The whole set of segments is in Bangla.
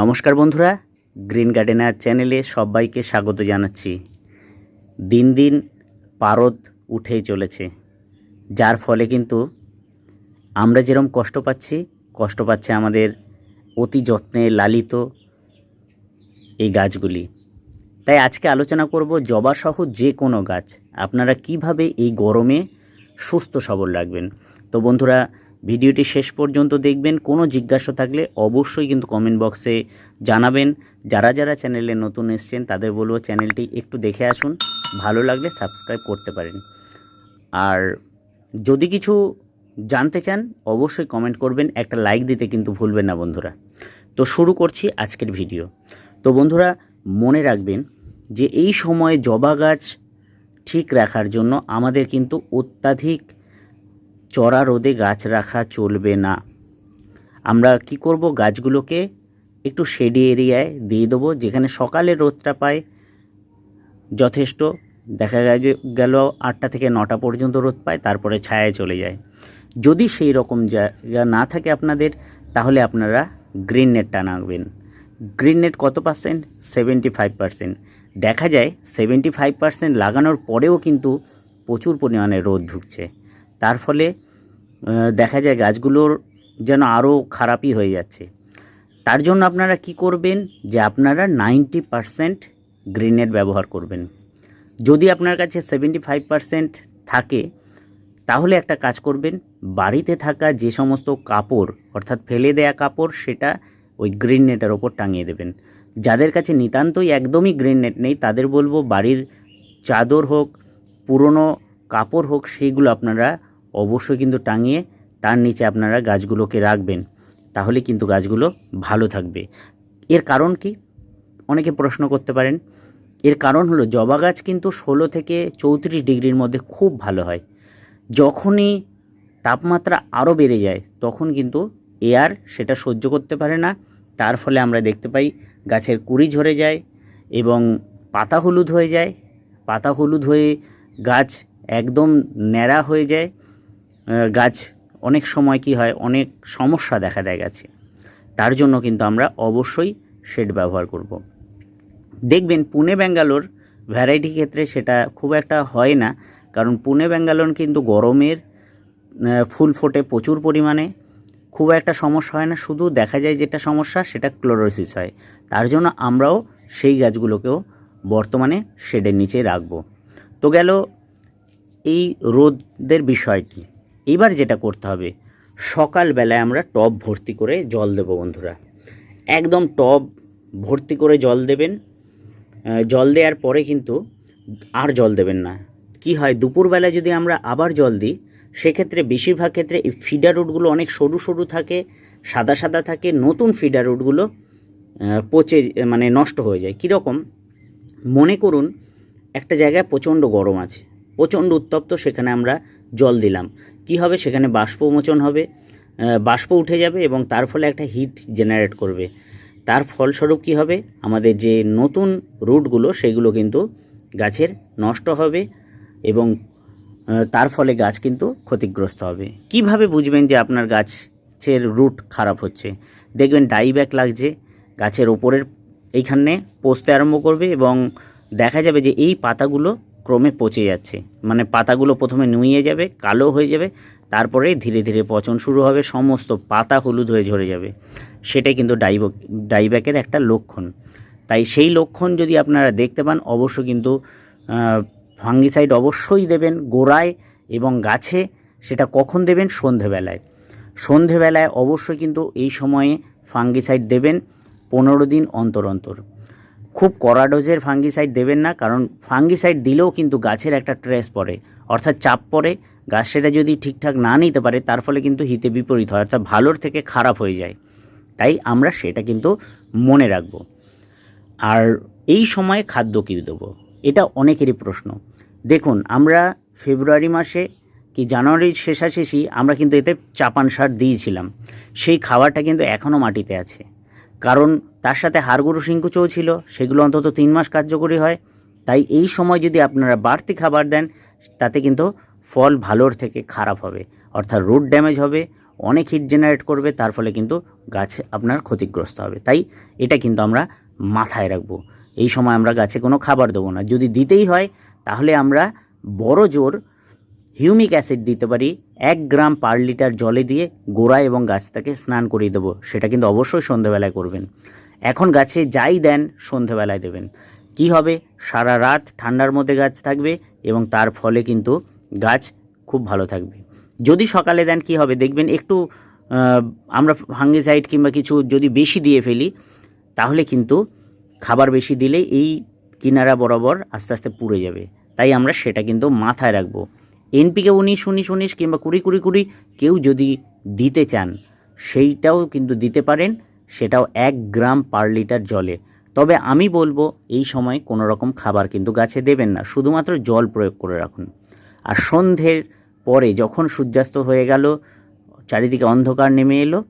নমস্কার বন্ধুরা, গ্রিন গার্ডেনার চ্যানেলে সবাইকে স্বাগত জানাচ্ছি। দিন দিন পারদ উঠেই চলেছে। যার ফলে কিন্তু আমরা যেরকম কষ্ট পাচ্ছি, কষ্ট পাচ্ছে আমাদের অতি যত্নে লালিত এই গাছগুলি। তাই আজকে আলোচনা করব জবাসহ যে কোনো গাছ। আপনারা কীভাবে এই গরমে সুস্থ সবল রাখবেন? তো বন্ধুরা ভিডিওটি শেষ পর্যন্ত দেখবেন। কোনো জিজ্ঞাসা থাকলে অবশ্যই কিন্তু কমেন্ট বক্সে জানাবেন। যারা যারা চ্যানেলে নতুন এসছেন, তাদের বলব চ্যানেলটি একটু দেখে আসুন। ভালো লাগলে সাবস্ক্রাইব করতে পারেন। আর যদি কিছু জানতে চান, অবশ্যই কমেন্ট করবেন। একটা লাইক দিতে কিন্তু ভুলবেন না বন্ধুরা। তো শুরু করছি আজকের ভিডিও তো বন্ধুরা, মনে রাখবেন যে এই সময়ে জবা গাছ ঠিক রাখার জন্য আমাদের কিন্তু অত্যাধিক চড়া রোদে গাছ রাখা চলবে না। আমরা কি করব? গাছগুলোকে একটু শেডি এরিয়ায় দিয়ে দেবো, যেখানে সকালে রোদটা পায় যথেষ্ট। দেখা গেল আটটা থেকে নটা পর্যন্ত রোদ পায়, তারপরে ছায়ায় চলে যায়। যদি সেই রকম জায়গা না থাকে আপনাদের, তাহলে আপনারা গ্রিন নেট টানাবেন। গ্রিন নেট কত পার্সেন্ট সেভেন্টি ফাইভ পার্সেন্ট দেখা যায় সেভেন্টি ফাইভ পার্সেন্ট লাগানোর পরেও কিন্তু প্রচুর পরিমাণে রোদ ঢুকছে। তার ফলে দেখা যায় গাছগুলোর যেন আরও খারাপই হয়ে যাচ্ছে। তার জন্য আপনারা কি করবেন যে আপনারা নাইনটি পারসেন্ট গ্রিনেট ব্যবহার করবেন। যদি আপনার কাছে সেভেন্টি ফাইভ পারসেন্ট থাকে, তাহলে একটা কাজ করবেন, বাড়িতে থাকা যে সমস্ত কাপড়, অর্থাৎ ফেলে দেয়া কাপড়, সেটা ওই গ্রিন নেটের ওপর টাঙিয়ে দেবেন। যাদের কাছে নিতান্তই একদমই গ্রিন নেট নেই, তাদের বলব বাড়ির চাদর হোক, পুরনো কাপড় হোক, সেইগুলো আপনারা অবশ্যই কিন্তু টাঙিয়ে তার নিচে আপনারা গাছগুলোকে রাখবেন, তাহলে কিন্তু গাছগুলো ভালো থাকবে। এর কারণ কি? অনেকে প্রশ্ন করতে পারেন। এর কারণ হলো জবা গাছ কিন্তু ষোলো থেকে চৌত্রিশ ডিগ্রির মধ্যে খুব ভালো হয়। যখনই তাপমাত্রা আরও বেড়ে যায়, তখন কিন্তু এয়ার সেটা সহ্য করতে পারে না। তার ফলে আমরা দেখতে পাই গাছের কুড়ি ঝরে যায় এবং পাতা হলুদ হয়ে যায়। পাতা হলুদ হয়ে গাছ একদম ন্যাড়া হয়ে যায়। গাছ অনেক সময় কি হয়, অনেক সমস্যা দেখা দেয় গাছে। তার জন্য কিন্তু আমরা অবশ্যই শেড ব্যবহার করব। দেখবেন পুনে ব্যাঙ্গালোর ভ্যারাইটি ক্ষেত্রে সেটা খুব একটা হয় না, কারণ পুনে ব্যাঙ্গালোর কিন্তু গরমের ফুল ফোটে প্রচুর পরিমাণে। খুব একটা সমস্যা হয় না, শুধু দেখা যায় যেটা সমস্যা সেটা ক্লোরোসিস হয়। তার জন্য আমরাও সেই গাছগুলোকেও বর্তমানে শেডের নিচে রাখব। তো গেল এই রোদের বিষয়টি। এবার যেটা করতে হবে, সকালবেলায় আমরা টব ভর্তি করে জল দেবো বন্ধুরা। একদম টব ভর্তি করে জল দেবেন। জল দেওয়ার পরে কিন্তু আর জল দেবেন না। কি হয়, দুপুরবেলায় যদি আমরা আবার জল দিই, সেক্ষেত্রে বেশিরভাগ ক্ষেত্রে এই ফিডার রুটগুলো অনেক সরু সরু থাকে, সাদা সাদা থাকে, নতুন ফিডার রুটগুলো পচে মানে নষ্ট হয়ে যায়। কীরকম? মনে করুন, একটা জায়গায় প্রচণ্ড গরম আছে, প্রচণ্ড উত্তপ্ত, সেখানে আমরা জল দিলাম। কি হবে? সেখানে বাষ্পমোচন হবে। আহ, বাষ্প উঠে যাবে এবং তার ফলে একটা হিট জেনারেট করবে। তার ফলস্বরূপ কি হবে? আমাদের যে নতুন রুটগুলো সেগুলো কিন্তু গাছের নষ্ট হবে এবং তার ফলে গাছ কিন্তু ক্ষতিগ্রস্ত হবে। কীভাবে বুঝবেন যে আপনার গাছের রুট খারাপ হচ্ছে? দেখবেন ডাইব্যাক লাগছে গাছের ওপরের এইখানে পচতে আরম্ভ করবে এবং দেখা যাবে যে এই পাতাগুলো ক্রমে পচে যাচ্ছে। মানে পাতাগুলো প্রথমে নুয়ে যাবে, কালো হয়ে যাবে তারপরে ধীরে ধীরে পচন শুরু হবে, সমস্ত পাতা হলুদ হয়ে ঝরে যাবে। সেটাই কিন্তু ডাইব, ডাইব্যাকের একটা লক্ষণ। তাই সেই লক্ষণ যদি আপনারা দেখতে পান, অবশ্য কিন্তু ফাঙ্গিসাইড অবশ্যই দেবেন গোড়ায় এবং গাছে। সেটা কখন দেবেন? সন্ধেবেলায়। সন্ধেবেলায় অবশ্যই কিন্তু এই সময়ে ফাঙ্গিসাইড দেবেন পনেরো দিন অন্তর অন্তর। খুব কড়া ডোজের ফাঙ্গিসাইড দেবেন না, কারণ ফাঙ্গিসাইড দিলেও কিন্তু গাছের একটা ট্রেস পড়ে। অর্থাৎ চাপ পড়ে, গাছ সেটা যদি ঠিকঠাক না নিতে পারে, তার ফলে কিন্তু হিতে বিপরীত হয়, অর্থাৎ ভালোর থেকে খারাপ হয়ে যায়। তাই আমরা সেটা কিন্তু মনে রাখব। আর এই সময়ে খাদ্য কী দেবো? এটা অনেকেরই প্রশ্ন। দেখুন, আমরা ফেব্রুয়ারি মাসে কি জানুয়ারির শেষাশেষি আমরা কিন্তু এতে চাপান সার দিয়েছিলাম। সেই খাবারটা কিন্তু এখনও মাটিতে আছে। কারণ তার সাথে হাড়গুঁড়ো শিঙ্কুচও ছিল, সেগুলো অন্তত তিন মাস কার্যকরী হয়। তাই এই সময় যদি আপনারা বাড়তি খাবার দেন, তাতে কিন্তু ফল ভালোর থেকে খারাপ হবে, অর্থাৎ রুট ড্যামেজ হবে, অনেক হিট জেনারেট করবে, তার ফলে কিন্তু গাছ আপনার ক্ষতিগ্রস্ত হবে। তাই এটা কিন্তু আমরা মাথায় রাখব, এই সময় আমরা গাছে কোনো খাবার দেবো না। যদি দিতেই হয়, তাহলে আমরা বড় জোর হিউমিক অ্যাসিড দিতে পারি, এক গ্রাম পার লিটার জলে দিয়ে গোড়া এবং গাছটাকে স্নান করিয়ে দেবো। সেটা কিন্তু অবশ্যই সন্ধেবেলায় করবেন। এখন গাছে যাই দেন, সন্ধেবেলায় দেবেন। কি হবে? সারা রাত ঠান্ডার মধ্যে গাছ থাকবে এবং তার ফলে কিন্তু গাছ খুব ভালো থাকবে। যদি সকালে দেন, কি হবে? দেখবেন একটু আমরা ফাঙ্গিসাইড কিংবা কিছু যদি বেশি দিয়ে ফেলি, তাহলে কিন্তু খাবার বেশি দিলে এই কিনারা বরাবর আস্তে আস্তে পুড়ে যাবে। তাই আমরা সেটা কিন্তু মাথায় রাখব। এনপিকে উনিশ উনিশ উনিশ কিংবা কুড়ি কুড়ি কুড়ি কেউ যদি দিতে চান, সেইটাও কিন্তু দিতে পারেন, সেটাও এক গ্রাম পার লিটার জলে। তবে আমি বলব, এই সময় কোনো রকম খাবার কিন্তু গাছে দেবেন না, শুধুমাত্র জল প্রয়োগ করে রাখুন। আর সন্ধ্যের পরে যখন সূর্যাস্ত হয়ে গেল, চারিদিকে অন্ধকার নেমে এলো,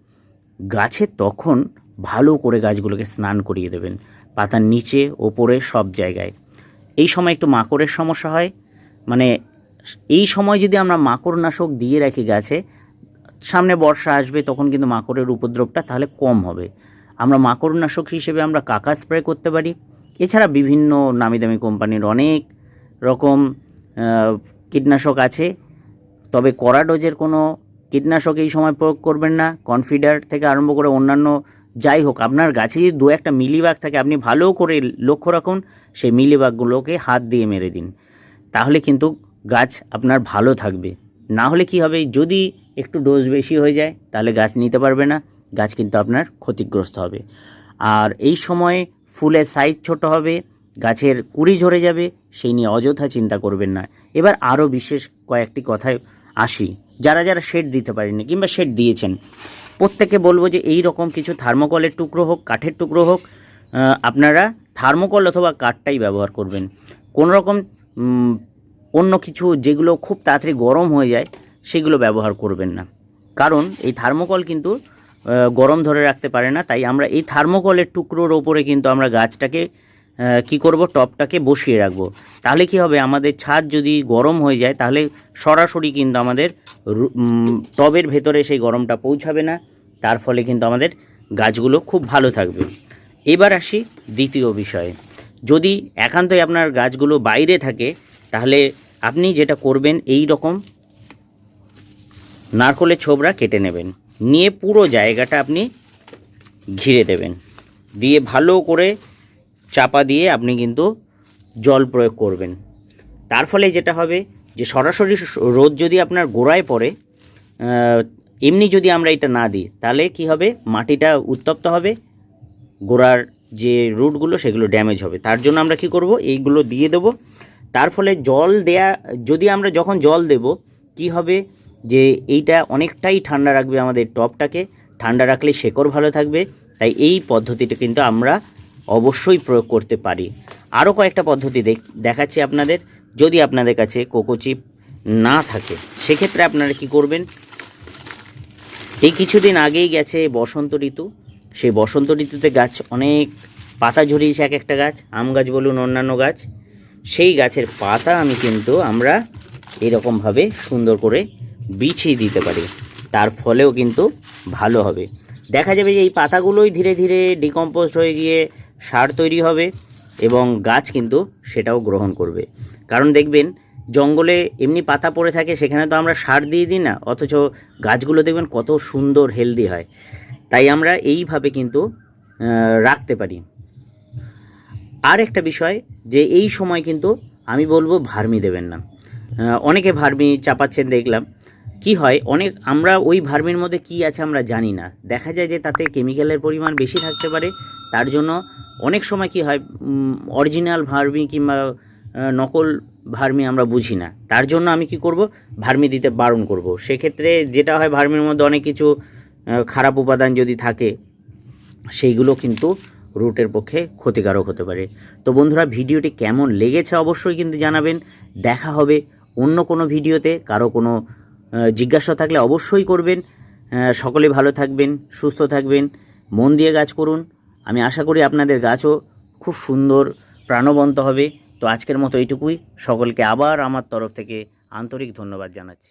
গাছে তখন ভালো করে গাছগুলোকে স্নান করিয়ে দেবেন, পাতার নিচে, ওপরে, সব জায়গায়। এই সময় একটু মাকড়ের সমস্যা হয় মানে এই সময় যদি আমরা মাকড় নাশক দিয়ে রাখি গাছে, সামনে বর্ষা আসবে, তখন কিন্তু মাকড়ের উপদ্রবটা তাহলে কম হবে। আমরা মাকড় নাশক হিসেবে আমরা কাকা স্প্রে করতে পারি। এছাড়া বিভিন্ন নামি দামি কোম্পানির অনেক রকম কীটনাশক আছে। তবে কড়া ডোজের কোনো কীটনাশক এই সময় প্রয়োগ করবেন না। কনফিডার থেকে আরম্ভ করে অন্যান্য যাই হোক, আপনার গাছে যদি দু একটা মিলিবাগ থাকে, আপনি ভালো করে লক্ষ্য রাখুন, সেই মিলিবাগগুলোকে হাত দিয়ে মেরে দিন। তাহলে কিন্তু গাছ আপনার ভালো থাকবে। না হলে কি হবে? যদি একটু ডোজ বেশি হয়ে যায়, তাহলে গাছ নিতে পারবে না। গাছ কিন্তু আপনার ক্ষতিগ্রস্ত হবে। আর এই সময়ে ফুলের সাইজ ছোট হবে, গাছের কুড়ি ঝরে যাবে, সেই নিয়ে অযথা চিন্তা করবেন না। এবার আরও বিশেষ কয়েকটি কথায় আসি। যারা যারা শেড দিতে পারেনি কিংবা শেড দিয়েছেন প্রত্যেকে বলব যে এই রকম কিছু থার্মোকলের টুকরো হোক, কাঠের টুকরো হোক আপনারা থার্মোকল অথবা কাঠটাই ব্যবহার করবেন। কোনো রকম অন্য কিছু যেগুলো খুব তাড়াতাড়ি গরম হয়ে যায়, সেগুলো ব্যবহার করবেন না। কারণ এই থার্মোকল কিন্তু গরম ধরে রাখতে পারে না, তাই আমরা এই থার্মোকলের টুকরোর ওপরে কিন্তু আমরা গাছটাকে কি করব, টপটাকে বসিয়ে রাখব। তাহলে কি হবে, আমাদের ছাদ যদি গরম হয়ে যায়, তাহলে সরাসরি কিন্তু আমাদের টবের ভেতরে সেই গরমটা পৌঁছাবে না, তার ফলে কিন্তু আমাদের গাছগুলো খুব ভালো থাকবে। এবার আসি দ্বিতীয় বিষয়ে। যদি একান্তই আপনার গাছগুলো বাইরে থাকে, তাহলে আপনি যেটা করবেন এই রকম নারকলের ছোবড়া কেটে নেবেন। নিয়ে পুরো জায়গাটা আপনি ঘিরে দেবেন। দিয়ে ভালো করে চাপা দিয়ে আপনি কিন্তু জল প্রয়োগ করবেন। তার ফলে যেটা হবে যে সরাসরি রোদ যদি আপনার গোড়ায় পড়ে এমনি যদি আমরা এটা না দিই, তাহলে কি হবে? মাটিটা উত্তপ্ত হবে, গোড়ার যে রুটগুলো সেগুলো ড্যামেজ হবে। তার জন্য আমরা কি করব? এইগুলো দিয়ে দেবো। তার ফলে জল দেয়া, যদি আমরা যখন জল দেব, কি হবে? যে এইটা অনেকটাই ঠান্ডা রাখবে আমাদের টপটাকে, ঠান্ডা রাখলে শেকড় ভালো থাকবে, তাই এই পদ্ধতিটা কিন্তু আমরা অবশ্যই প্রয়োগ করতে পারি। আরও কয়েকটা পদ্ধতি দেখ- দেখাচ্ছি আপনাদের, যদি আপনাদের কাছে কোকোচিপ না থাকে, সেক্ষেত্রে আপনারা কি করবেন? এই কিছুদিন আগেই গেছে বসন্ত ঋতু। সেই বসন্ত ঋতুতে গাছ অনেক, পাতা ঝরিয়েছে এক একটা গাছ, আম গাছ বলুন, অন্যান্য গাছ। সেই গাছের পাতা আমি কিন্তু আমরা এরকমভাবে সুন্দর করে বিছিয়ে দিতে পারি। তার ফলেও কিন্তু ভালো হবে। দেখা যাবে যে এই পাতাগুলোই ধীরে ধীরে ডিকম্পোস্ট হয়ে গিয়ে সার তৈরি হবে এবং গাছ কিন্তু সেটাও গ্রহণ করবে। কারণ দেখবেন, জঙ্গলে এমনি পাতা পড়ে থাকে, সেখানে তো আমরা সার দিয়ে দিই না, অথচ গাছগুলো দেখবেন কত সুন্দর হেলদি হয়। তাই আমরা এইভাবে কিন্তু রাখতে পারি। আর একটা বিষয় যে এই সময় কিন্তু আমি বলব ভার্মি দেবেন না। অনেকে ভার্মি চাপাচ্ছেন দেখলাম। কি হয়? অনেক আমরা ওই ভার্মির মধ্যে কি আছে আমরা জানি না। দেখা যায় যে তাতে কেমিক্যালের পরিমাণ বেশি থাকতে পারে। তার জন্য অনেক সময় কি হয় অরিজিনাল ভার্মি কিংবা নকল ভার্মি আমরা বুঝি না। তার জন্য আমি কি করব? ভার্মি দিতে বারণ করব। সেক্ষেত্রে যেটা হয়, ভার্মির মধ্যে অনেক কিছু খারাপ উপাদান যদি থাকে, সেইগুলো কিন্তু রুটের পক্ষে ক্ষতিকারক হতে পারে। তো বন্ধুরা, ভিডিওটি কেমন লেগেছে অবশ্যই কিন্তু জানাবেন। দেখা হবে অন্য কোনো ভিডিওতে। কারও কোনো জিজ্ঞাসা থাকলে অবশ্যই করবেন। সকলে ভালো থাকবেন, সুস্থ থাকবেন, মন দিয়ে গাছ করুন। আমি আশা করি আপনাদের গাছও খুব সুন্দর, প্রাণবন্ত হবে। তো আজকের মতো এইটুকুই। সকলকে আবার আমার তরফ থেকে আন্তরিক ধন্যবাদ জানাচ্ছি।